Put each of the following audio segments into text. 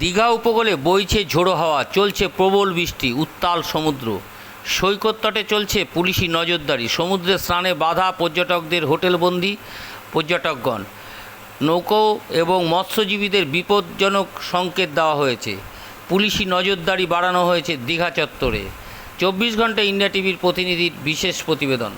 দীঘা উপকূলে বইছে ঝোড়ো হাওয়া, চলছে প্রবল বৃষ্টি, উত্তাল সমুদ্র। সৈকত তটে চলছে পুলিশি নজরদারি, সমুদ্রে স্নানে বাধা পর্যটকদের হোটেলবন্দি, পর্যটকগণ। নৌকো এবং মৎস্যজীবীদের বিপজ্জনক সংকেত দেওয়া হয়েছে। পুলিশি নজরদারি বাড়ানো হয়েছে দীঘা চত্বরে। চব্বিশ ঘণ্টা ইন্ডিয়া টিভির প্রতিনিধির বিশেষ প্রতিবেদন।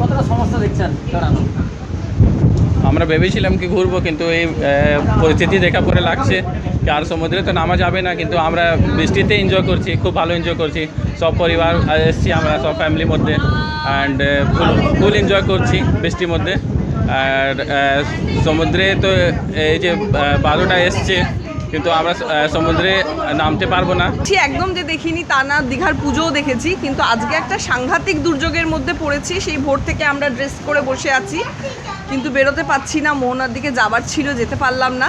কতটা সমস্যা দেখছেন? দাঁড়ানো। আমরা ভেবেছিলাম কি ঘুরবো, কিন্তু এই পরিস্থিতি দেখা পরে লাগছে কি আর সমুদ্রে তো নামা যাবে না, কিন্তু আমরা বৃষ্টিতে এনজয় করছি, খুব ভালো এনজয় করছি। সব পরিবার এসছি আমরা, সব ফ্যামিলির মধ্যে অ্যান্ড ফুল ফুল এনজয় করছি বৃষ্টির মধ্যে। আর সমুদ্রে তো, এই যে বালুটা এসছে, কিন্তু আমরা সমুদ্রে নামতে পারব না। ঠিক একদম যে দেখিনি, তা না, দীঘার পুজোও দেখেছি, কিন্তু আজকে একটা সাংঘাতিক দুর্যোগের মধ্যে পড়েছি, সেই ভোর থেকে আমরা ড্রেস করে বসে আছি। কিন্তু বেরোতে পাচ্ছি না মোহনার দিকে যাবার ছিল যেতে পারলাম না।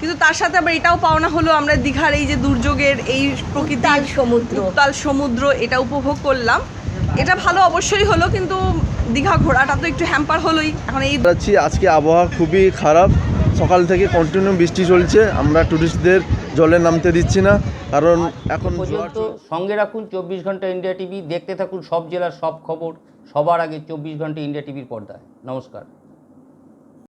কিন্তু তার সাথে আবার এটাও পাওনা হলো আমরা দীঘার এই যে দুর্যোগের এই প্রকৃতাল সমুদ্র। উত্তাল সমুদ্র এটা উপভোগ করলাম। এটা ভালো অবশ্যই হলো কিন্তু দীঘা ঘোরাটা তো একটু হ্যাম্পার হলোই। এখন এই যাচ্ছি আজকে আবহাওয়া খুবই খারাপ। সকাল থেকে কন্টিনিউ বৃষ্টি চলছে আমরা ট্যুরিস্টদের জলে নামতে দিচ্ছি না কারণ এখন পর্যন্ত সঙ্গে রাখুন চব্বিশ ঘণ্টা ইন্ডিয়া টিভি দেখতে থাকুন সব জেলার সব খবর সবার আগে চব্বিশ ঘণ্টা ইন্ডিয়া টিভির পর্দায়। নমস্কার।